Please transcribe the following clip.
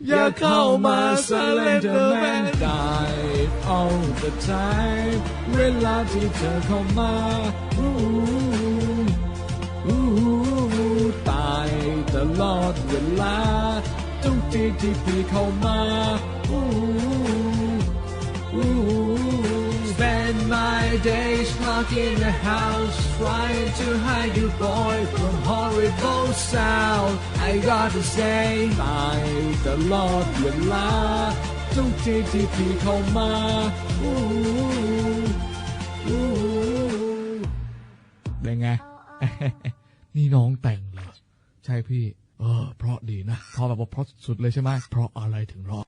You call my slender man die all the time. Relative to coma. Ooh, ooh, die the Lord will lie. Don't DDP coma. Ooh, ooh. Spend my days locked in the house trying to hide you, boy. From horrible sound I gotta say ตายตลอดเวลาทุกทีที่พี่เข้ามาอู้อู้เป็นไง นี่น้องแต่งเหรอ ใช่พี่ เออ เพราะดีนะพราะแบบว่าเพราะสุดเลยใช่ไหม เพราะอะไรถึงรอด